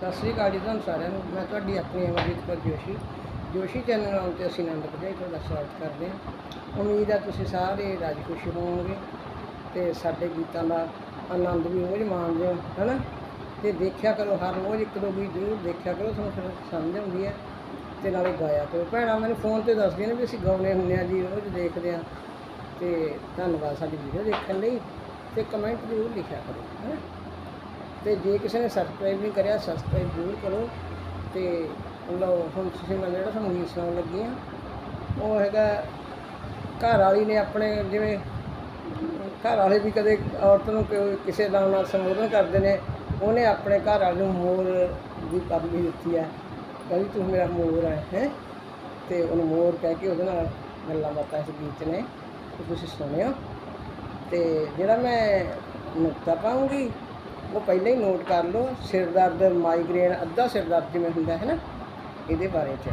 ਸਤਿ ਸ੍ਰੀ ਅਕਾਲ ਜੀ ਤੁਹਾਨੂੰ ਸਾਰਿਆਂ ਨੂੰ। ਮੈਂ ਤੁਹਾਡੀ ਆਪਣੀ ਅਮਰਜੀਤ ਕੌਰ ਜੋਸ਼ੀ। ਜੋਸ਼ੀ ਚੈਨਲ ਨਾਲ ਤੇ ਅਸੀਂ ਆਨੰਦ ਭਜਾਈ ਤੁਹਾਡਾ ਸਵਾਗਤ ਕਰਦੇ ਹਾਂ। ਉਮੀਦ ਹੈ ਤੁਸੀਂ ਸਾਰੇ ਰਾਜ ਖੁਸ਼ ਹੋਵੋਗੇ ਤੇ ਸਾਡੇ ਗੀਤਾਂ ਦਾ ਆਨੰਦ ਵੀ ਰੋਜ਼ ਮਾਣਦੇ ਹੋ, ਹੈਨਾ? ਤੇ ਦੇਖਿਆ ਕਰੋ, ਹਰ ਰੋਜ਼ ਇੱਕ ਦੋ ਗੀਤ ਜ਼ਰੂਰ ਦੇਖਿਆ ਕਰੋ, ਤੁਹਾਨੂੰ ਫਿਰ ਸਮਝ ਆਉਂਦੀ ਹੈ ਤੇ ਨਾਲੇ ਗਾਇਆ ਕਰੋ। ਭੈਣਾਂ, ਮੈਨੂੰ ਫੋਨ ਤੇ ਦੱਸਦੀਆਂ ਨੇ ਵੀ ਅਸੀਂ ਗਾਉਣੇ ਹੁੰਦੇ ਆ ਜੀ, ਰੋਜ਼ ਦੇਖਦੇ ਆ ਤੇ ਧੰਨਵਾਦ ਸਾਡੀ ਵੀਡੀਓ ਦੇਖਣ ਲਈ ਤੇ ਕਮੈਂਟ ਜ਼ਰੂਰ ਲਿਖਿਆ ਕਰੋ, ਹੈਨਾ? ਤੇ ਜੇ ਕਿਸੇ ਨੇ ਸਬਸਕ੍ਰਾਈਬ ਨਹੀਂ ਕਰਿਆ ਸਬਸਕ੍ਰਾਈਬ ਜ਼ਰੂਰ ਕਰੋ ਤੇ ਲਓ, ਹੁਣ ਤੁਸੀਂ ਮੈਂ ਜਿਹੜਾ ਤੁਹਾਨੂੰ ਗੀਤ ਸੁਣਾਉਣ ਲੱਗੀ ਆ, ਉਹ ਹੈਗਾ ਘਰ ਵਾਲੀ ਨੇ ਆਪਣੇ ਜਿਵੇਂ ਘਰ ਵਾਲੇ ਵੀ ਕਦੇ ਔਰਤ ਨੂੰ ਕਿਸੇ ਨਾਮ ਨਾਲ ਸੰਬੋਧਨ ਕਰਦੇ ਨੇ, ਉਹਨੇ ਆਪਣੇ ਘਰ ਵਾਲੇ ਨੂੰ ਮੋਰ ਦੀ ਪਦਵੀ ਦਿੱਤੀ ਹੈ ਕਹਿੰਦੀ ਤੂੰ ਮੇਰਾ ਮੋਰ ਹੈ ਹੈ? ਤੇ ਉਹਨੂੰ ਮੋਰ ਕਹਿ ਕੇ ਉਹਦੇ ਨਾਲ ਗੱਲਾਂ ਬਾਤਾਂ ਇਸ ਗੀਤ ਨੇ, ਤੇ ਤੁਸੀਂ ਸੁਣਿਓ। ਤੇ ਜਿਹੜਾ ਮੈਂ ਨੁਕਤਾ ਪਾਉਂਗੀ ਉਹ ਪਹਿਲਾਂ ਹੀ ਨੋਟ ਕਰ ਲਓ, ਸਿਰ ਦਰਦ ਮਾਈਗ੍ਰੇਨ ਅੱਧਾ ਸਿਰ ਦਰਦ ਜਿਵੇਂ ਹੁੰਦਾ ਹੈ ਨਾ, ਇਹਦੇ ਬਾਰੇ ਚ।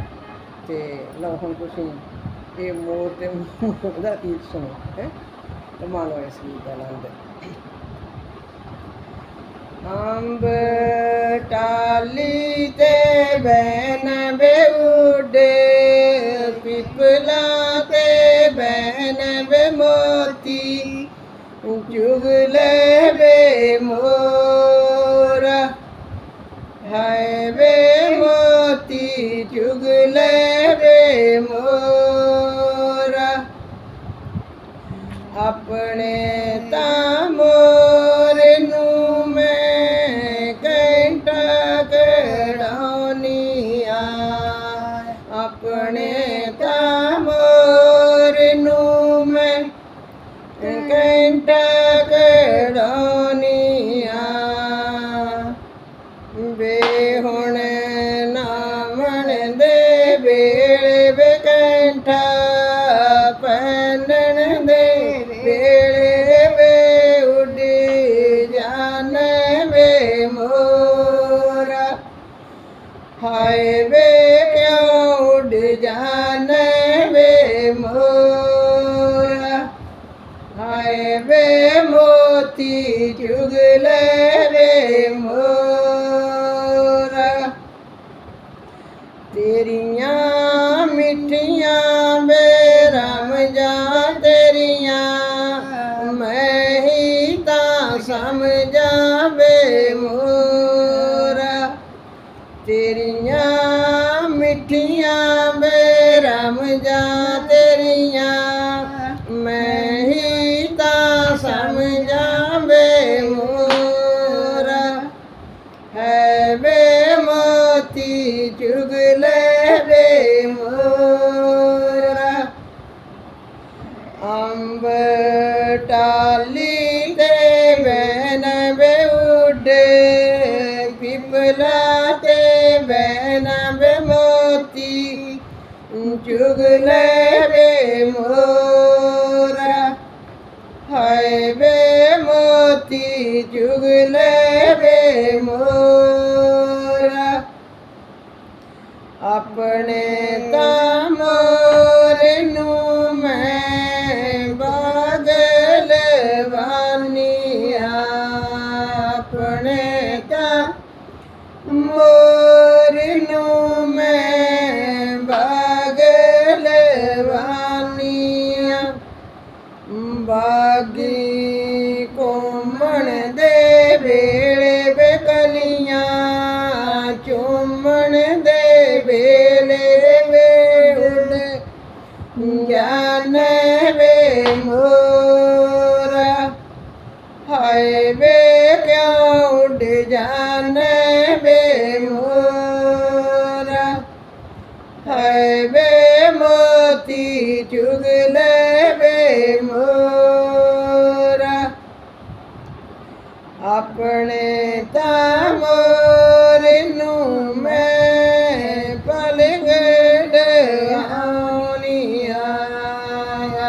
ਤੇ ਲਓ ਹੁਣ ਤੁਸੀਂ ਇਹ ਮੋਰ ਤੇ ਉਹਦਾ ਗੀਤ ਸੁਣੋ, ਹੈ? ਤੇ ਮਾਣੋ ਇਸ ਗੀਤ ਦਾ ਆਨੰਦ। ਅੰਬ ਟਾਲੀ ਤੇ ਬੈਨ ਬੇ ਉਡੇ, ਪਿਪਲਾ ਤੇ ਬੈਨ ਬੇ ਮੋਤੀ ਚੁਗਲੇ ਵੇ ਮੋ ਚੁਗਲੇ ਵੇ ਮੋਰਾ। ਆਪਣੇ ਪੈਨਣ ਦੇ ਵੇਲੇ ਵੇ ਉੱਡੀ ਜਾਣ ਵੇ ਮੋਰਾ। ਹਾਏ ਵੇ ਕਿਉਂ ਉੱਡ ਜਾਣ ਵੇ ਮੋਰਾ। ਹਾਏ ਵੇ ਮੋਤੀ ਚੁਗਲੇ ਵੇ ਮੋਰਾ। ਤੇਰੀਆਂ ਮਿੱਠੀਆਂ ਚੁਗਲੇ ਵੇ ਮੋਰਾ। ਹਾਏ ਵੇ ਮੋਤੀ ਚੁਗਲੇ ਵੇ ਮੋਰਾ। ਆਪਣੇ ਤਾਂ ਮੋਰ ਬਾਗੀ ਕੋਮਣ ਦੇ ਵੇਲੇ ਬਕਲੀਆਂ ਚੁੰਮਣ ਦੇ ਵੇਲੇ ਵੇ ਉੱਡ ਜਾਣ ਵੇ ਮੋਰਾ। ਹਾਏ ਵੇ ਕਿਉਂ ਉੱਡ ਜਾਣ ਵੇ ਮੋਰਾ। ਹਾਏ ਵੇ ਮੋਤੀ ਚੁਗ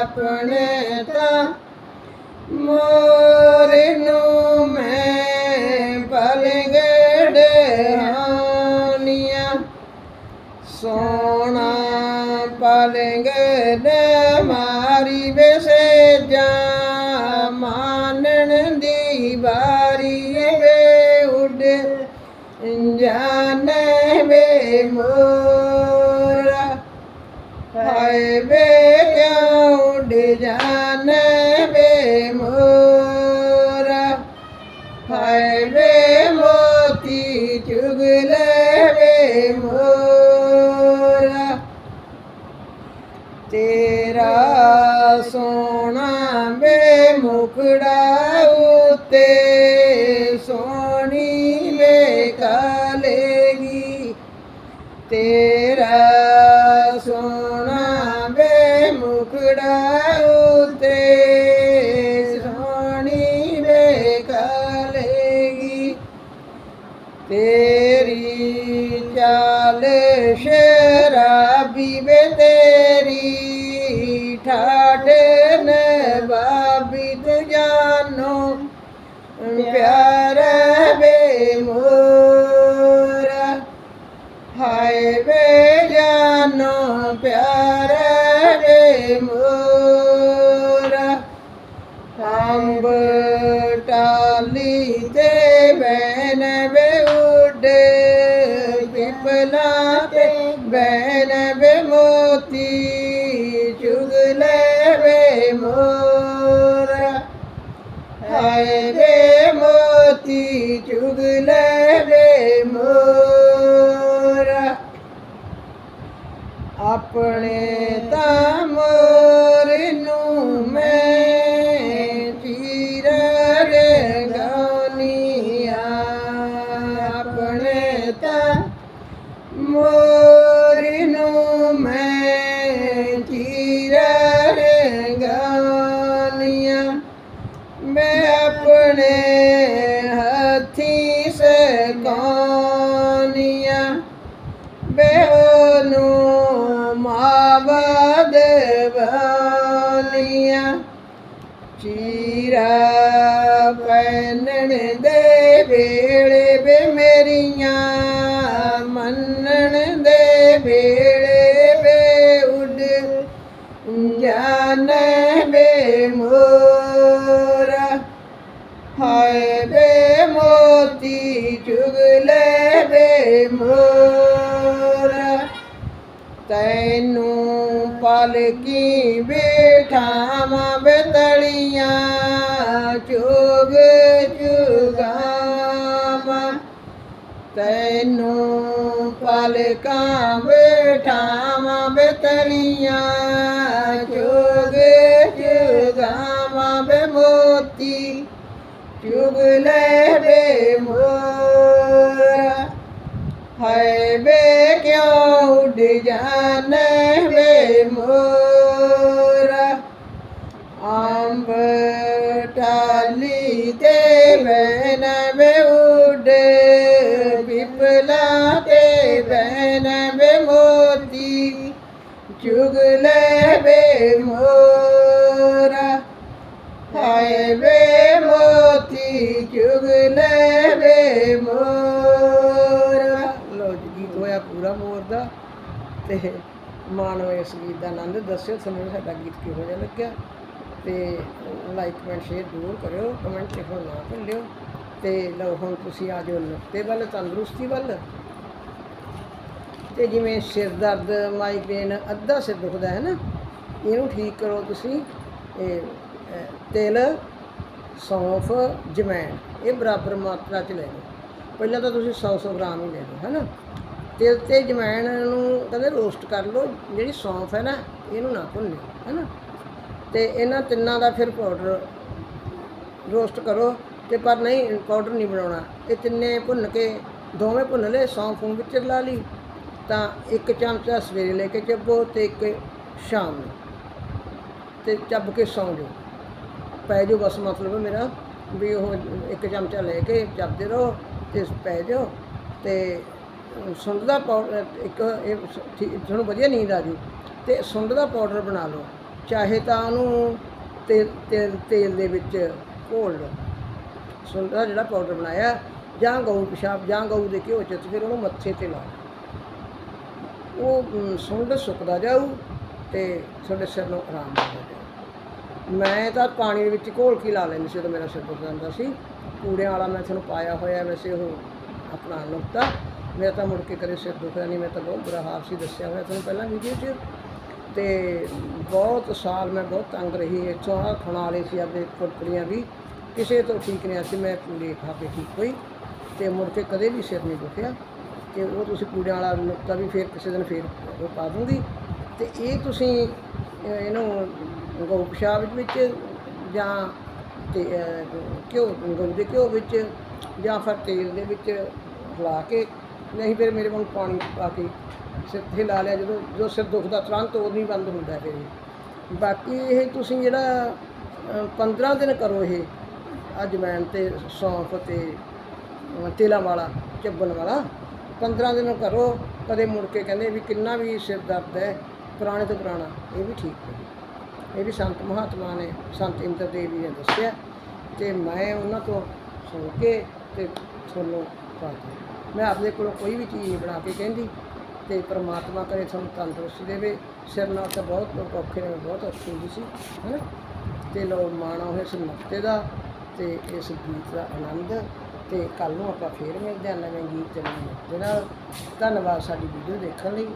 ਆਪਣੇ ਤਾਂ ਮੋਰ ਨੂੰ ਮੈਂ ਪਲਗੜ ਆਉਣੀਆ ਸੋਨਾ ਪਲੰਗ ਮਾਰੀ ਬਸੇ ਜਾ ਮਾਨਣ ਦੀ ਵਾਰੀ ਵੇ ਉੱਡ। ਜਾ ਜਾਣੇ ਵੇ ਮੋਰਾ, ਹਾਏ ਵੇ ਤੇਰਾ ਸੋਹਣਾ ਵੇ ਮੁਖੜਾ ਉਤੇ, ਸੋਹਣੀ ਵੇ ਕਾਲੇਗੀ। ਤੇਰਾ ਸੋਹਣਾ ਵੇ ਮੁਖੜਾ ਉਤੇ, ਸੋਹਣੀ ਵੇ ਕਾਲੇਗੀ। ਤੇਰੀ ਹਾਏ ਵੇ ਜਾਨੋ ਪਿਆਰ ਵੇ ਮੋਰਾ। ਅੰਬ ਟਾਲੀ ਤੇ ਬੈਨ ਵੇ ਉੱਡ, ਪਿਪਲਾ ਤੇ ਬੈਨ ਵੇ ਮੋਤੀ ਚੁਗਲੇ ਵੇ ਮੋਰਾ। ਹਾਏ ਵੇ ਮੋਤੀ ਚੁਗਲੇ ਆਪਣੇ ਤਾਂ ਮੋਰ ਨੂੰ ਮੈਂ ਚੀਰ ਰਗਾਨੀਆ ਆਪਣੇ ਤਾਂ ਮਾਵਦ ਬਾਨੀਆਂ ਚੀਰਾ ਪੈਨਣ ਦੇ ਵੇਲੇ ਵੇ ਮੇਰੀਆਂ ਮੰਨਣ ਦੇ ਵੇਲੇ ਵੇ ਉੱਡ ਜਾਣ ਵੇ ਮੋਰਾ ਹਾਏ ਵੇ ਮੋਤੀ ਚੁਗਲੇ ਵੇ ਮੋਰਾ ਤੈਨੂੰ ਪਲਕੀ ਬਿਠਾਵਾਂ ਬਤਲੀਆਂ, ਚੁਗ ਚੁਗਾਵਾਂ। ਤੈਨੂੰ ਪਲਕਾਂ ਬਿਠਾਵਾਂ ਬਤਲੀਆਂ, ਚੁਗ ਚੁਗਾਵਾਂ ਬੇ ਮੋਤੀ। ਚੁਗਲੇ ਵੇ ਮੋਰਾ। ਹਾਏ ਵੇ ਕਿਉਂ ਉੱਡ ਜਾਣੇ ਵੇ ਮੋਰਾ? ਅੰਬ ਟਾਲੀ ਤੇ ਬੈਨ ਵੇ ਉੱਡ, ਪਿਪਲਾ ਤੇ ਬੈਨ ਵੇ ਮੋਤੀ ਚੁਗਲੇ ਵੇ ਮੋਰਾ। ਹਾਏ ਵੇ ਮੋਤੀ ਚੁਗਲੇ ਵੇ ਮੋਰਾ। ਦਾ ਤੇ ਮਾਣੋ ਇਸ ਗੀਤ ਦਾ ਆਨੰਦ ਦੱਸਿਓ ਤੁਹਾਨੂੰ ਸਾਡਾ ਗੀਤ ਕਿਹੋ ਜਿਹਾ ਲੱਗਿਆ ਤੇ ਲਾਈਕ ਕਮੈਂਟ ਸ਼ੇਅਰ ਜ਼ਰੂਰ ਕਰਿਓ ਕਮੈਂਟ ਲਿਖੋ ਨਾ ਭੁੱਲਿਓ ਤੇ ਲਓ ਹੁਣ ਤੁਸੀਂ ਆ ਜਾਓ ਨੁਕਤੇ ਵੱਲ ਤੰਦਰੁਸਤੀ ਵੱਲ। ਤੇ ਜਿਵੇਂ ਸਿਰ ਦਰਦ ਮਾਈਗ੍ਰੇਨ ਅੱਧਾ ਸਿਰ ਦੁਖਦਾ ਹੈ ਨਾ ਇਹਨੂੰ ਠੀਕ ਕਰੋ ਤੁਸੀਂ। ਇਹ ਅਹ, ਤਿਲ ਸੌਂਫ ਜਮੈਣ ਇਹ ਬਰਾਬਰ ਮਾਤਰਾ ਚ ਲੈ ਲਓ। ਪਹਿਲਾਂ ਤਾਂ ਤੁਸੀਂ 100 100 ਗ੍ਰਾਮ ਹੀ ਲੈ ਲਓ ਹੈ ਨਾ? ਤਿਲ ਤੇ ਜਮੈਣ ਨੂੰ ਕਹਿੰਦੇ ਰੋਸਟ ਕਰ ਲਓ, ਜਿਹੜੀ ਸੌਂਫ ਹੈ ਨਾ, ਇਹਨੂੰ ਨਾ ਭੁੰਨਿਓ ਹੈ ਨਾ ਤੇ ਇਹਨਾਂ ਤਿੰਨਾਂ ਦਾ ਫਿਰ ਪਾਊਡਰ ਰੋਸਟ ਕਰੋ, ਤੇ ਪਰ ਨਹੀਂ ਪਾਊਡਰ ਨਹੀਂ ਬਣਾਉਣਾ। ਇਹ ਤਿੰਨੇ ਭੁੰਨ ਕੇ, ਦੋਵੇਂ ਭੁੰਨ ਲਏ, ਸੌਂਫ ਨੂੰ ਵਿੱਚ ਲਾ ਲਈ, ਤਾਂ ਇੱਕ ਚਮਚਾ ਸਵੇਰੇ ਲੈ ਕੇ ਚੱਬੋ ਤੇ ਇੱਕ ਸ਼ਾਮ ਨੂੰ। ਤੇ ਚੱਬ ਕੇ ਸੌਂ ਜਾਓ। ਪੈ ਜਾਓ ਬਸ, ਮਤਲਬ ਹੈ ਮੇਰਾ, ਵੀ ਉਹ ਇੱਕ ਚਮਚਾ ਲੈ ਕੇ ਚੱਬਦੇ ਰਹੋ, ਤੇ ਪੈ ਜਾਓ, ਤੇ ਸੁੰਡ ਦਾ ਪਾਊਡਰ, ਇੱਕ ਇਹ ਠੀਕ- ਤੁਹਾਨੂੰ ਵਧੀਆ ਨੀਂਦ ਆ ਜੂ। ਤੇ ਸੁੰਡ ਦਾ ਪਾਊਡਰ ਬਣਾ ਲਓ, ਚਾਹੇ ਤਾਂ ਉਹਨੂੰ ਤੇਲ ਤੇਲ ਤੇਲ ਦੇ ਵਿੱਚ ਘੋਲ ਲਓ। ਸੁੰਡ ਦਾ ਜਿਹੜਾ ਪਾਊਡਰ ਬਣਾਇਆ, ਜਾਂ ਗਊ ਪਿਸ਼ਾਬ, ਜਾਂ ਗਊ ਦੇ ਘਿਓ ਚ ਫਿਰ ਉਹਨੂੰ ਮੱਥੇ ਤੇ ਲਾਓ। ਉਹ ਸੁੰਡ ਸੁੱਕਦਾ ਜਾਊ ਤੇ ਤੁਹਾਡੇ ਸਿਰ ਨੂੰ ਆਰਾਮ ਮਿਲਦਾ ਜਾਊ। ਮੈਂ ਤਾਂ ਪਾਣੀ ਦੇ ਵਿੱਚ ਘੋਲ ਕੇ ਲਾ ਲੈਂਦੀ ਸੀ ਜਦੋਂ ਮੇਰਾ ਸਿਰ ਦੁਖ ਜਾਂਦਾ ਸੀ। ਕੂੜਿਆਂ ਵਾਲਾ ਮੈਂ ਤੁਹਾਨੂੰ ਪਾਇਆ ਹੋਇਆ ਵੈਸੇ ਉਹ ਆਪਣਾ ਨੁਕਤਾ। ਮੇਰਾ ਤਾਂ ਮੁੜ ਕੇ ਕਦੇ ਸਿਰ ਦੁਖਦਾ ਨਹੀਂ, ਮੈਂ ਤਾਂ ਬਹੁਤ ਬੁਰਾ ਹਾਲ ਸੀ ਦੱਸਿਆ ਹੋਇਆ ਤੁਹਾਨੂੰ ਪਹਿਲਾਂ ਵੀਡੀਓ 'ਚ। ਤੇ ਬਹੁਤ ਸਾਲ ਮੈਂ ਬਹੁਤ ਤੰਗ ਰਹੀ, ਇੱਥੋਂ ਆ ਖਣਾ ਲਈ ਸੀ ਆਪਣੇ ਕੁੜਕੜੀਆਂ ਵੀ ਕਿਸੇ ਤੋਂ ਠੀਕ ਨਹੀਂ ਸੀ ਮੈਂ ਪੂੜੇ ਖਾ ਕੇ ਠੀਕ ਹੋਈ ਤੇ ਮੁੜ ਕੇ ਕਦੇ ਵੀ ਸਿਰ ਨਹੀਂ ਦੁਖਿਆ। ਤੇ ਉਹ ਤੁਸੀਂ ਕੂੜਿਆਂ ਵਾਲਾ ਨੁਕਤਾ ਵੀ ਫੇਰ ਕਿਸੇ ਦਿਨ ਫੇਰ ਉਹ ਪਾ ਦੂੰਗੀ। ਤੇ ਇਹ ਤੁਸੀਂ ਇਹਨੂੰ ਗਊ ਪਿਸ਼ਾਬ ਵਿੱਚ ਜਾਂ ਤੇ ਘਿਓ, ਗਊ ਦੇ ਘਿਓ ਵਿੱਚ ਜਾਂ ਫਿਰ ਤੇਲ ਦੇ ਵਿੱਚ ਲਾ ਕੇ ਨਹੀਂ ਫਿਰ ਮੇਰੇ ਕੋਲ ਪਾਣੀ ਪਾ ਕੇ ਸਿਰ ਤੇ ਲਾ ਲਿਆ? ਜਦੋਂ ਜਦੋਂ ਸਿਰ ਦੁਖਦਾ ਤੁਰੰਤ ਉਦੋਂ ਹੀ ਬੰਦ ਹੁੰਦਾ ਫਿਰ ਇਹ। ਬਾਕੀ ਇਹ ਤੁਸੀਂ ਜਿਹੜਾ ਅਹ, 15 ਦਿਨ ਕਰੋ ਇਹ। ਅਜਵਾਇਣ ਤੇ ਸੌਂਫ ਤੇ ਅਹ, ਵਾਲਾ ਚੱਬਣ ਵਾਲਾ 15 ਦਿਨ ਕਰੋ। ਕਦੇ ਮੁੜ ਕੇ ਕਹਿੰਦੇ ਵੀ ਕਿੰਨਾ ਵੀ ਸਿਰ ਦਰਦ ਹੈ ਪੁਰਾਣੇ ਤੋਂ ਪੁਰਾਣਾ। ਇਹ ਵੀ ਠੀਕ ਹੈ। ਇਹ ਵੀ ਸੰਤ ਮਹਾਤਮਾ ਨੇ ਸੰਤ ਇੰਦਰ ਦੇਵੀ ਨੇ ਦੱਸਿਆ। ਤੇ ਮੈਂ ਉਹਨਾਂ ਤੋਂ ਸੁਣ ਕੇ ਤੇ ਤੁਹਾਨੂੰ ਪਾਤਾ ਮੈਂ ਆਪਣੇ ਕੋਲੋਂ ਕੋਈ ਵੀ ਚੀਜ਼ ਨਹੀਂ ਬਣਾ ਕੇ ਕਹਿੰਦੀ ਤੇ ਪ੍ਰਮਾਤਮਾ ਕਰੇ ਤੁਹਾਨੂੰ ਤੰਦਰੁਸਤੀ ਦੇਵੇ। ਸਿਰ ਨਾਲ ਤਾਂ ਬਹੁਤ ਲੋਕ ਔਖੇ ਨੇ, ਬਹੁਤ ਔਖੀ ਹੁੰਦੀ ਸੀ, ਹੈਨਾ? ਤੇ ਲੋ ਮਾਣਾ ਹੋਏ ਇਸ ਨੁਕਤੇ ਦਾ ਤੇ ਇਸ ਗੀਤ ਦਾ ਆਨੰਦ ਤੇ ਕੱਲ ਨੂੰ ਆਪਾਂ ਫੇਰ ਮਿਲਦੇ ਹਾਂ ਨਵੇਂ ਗੀਤ ਤੇ ਨਾਲ। ਧੰਨਵਾਦ ਸਾਡੀ ਵੀਡੀਓ ਦੇਖਣ ਲਈ।